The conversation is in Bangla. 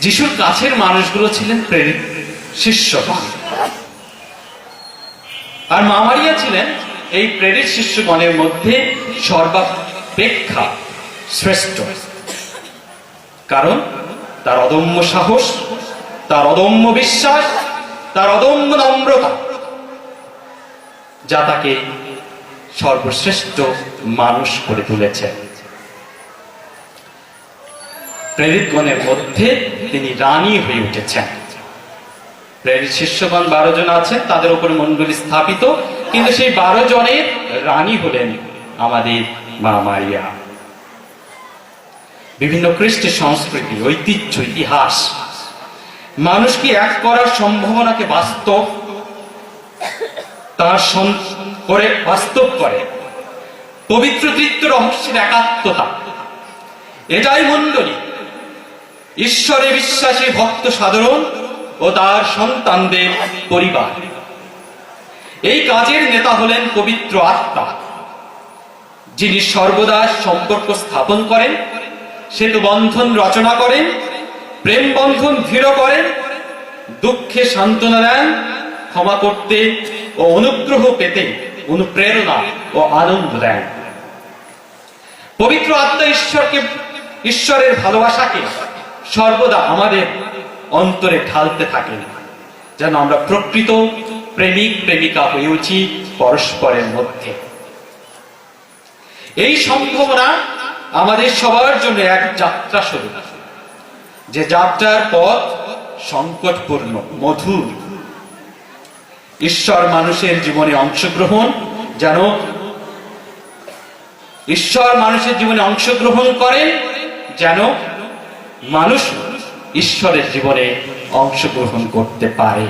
যিশুর কাছের মানুষগুলো ছিলেন প্রেরিত, শিষ্যগণ। আর মামারিয়া ছিলেন এই প্রেরিত শিষ্যগণের মধ্যে সর্বাপেক্ষা শ্রেষ্ঠ। কারণ তার অদম্য সাহস, তার অদম্য বিশ্বাস, তার অদম্য নম্রতা, যা তাকে সর্বশ্রেষ্ঠ মানুষ করে তুলেছে। প্রেরিতগণের মধ্যে তিনি রানী হয়ে উঠেছেন। প্রেরিত শিষ্যগণ বারো জন আছেন তাদের উপরে মন্ডলী স্থাপিত, কিন্তু সেই বারো জনের রানী হলেন আমাদের মা মারিয়া। বিভিন্ন কৃষ্টি সংস্কৃতি, ঐতিহ্য, ইতিহাস মানুষকে এক করার সম্ভাবনাকে বাস্তব, তার করে বাস্তব করে? পবিত্র তৃত্ব রহস্যের একাত্মতা। এটাই মণ্ডলী। ঈশ্বরে বিশ্বাসী ভক্ত সাধারণ ও তার সন্তানদের পরিবার। এই কাজের নেতা হলেন পবিত্র আত্মা, যিনি সর্বদা সম্পর্ক স্থাপন করেন, সেতু বন্ধন রচনা করেন, প্রেম বন্ধন দৃঢ় করেন, দুঃখে সান্ত্বনা দেন, ক্ষমা করতে ও অনুগ্রহ পেতে অনুপ্রেরণা ও আনন্দ দেন। পবিত্র আত্মা ঈশ্বরকে, ঈশ্বরের ভালোবাসাকে সর্বদা আমাদের অন্তরে ঢালতে থাকেন। যেন আমরা প্রকৃত প্রেমিক, প্রেমিকা হয়ে উঠি পরস্পরের মধ্যে। এই সম্ভাবনা আমাদের সবার জন্য এক যাত্রা শুরু। যে যাত্রার পথ সংকটপূর্ণ, মধুর। ঈশ্বর মানুষের জীবনে অংশগ্রহণ, যেন ঈশ্বর মানুষের জীবনে অংশগ্রহণ করেন, যেন মানুষ ঈশ্বরের জীবনে অংশগ্রহণ করতে পারে।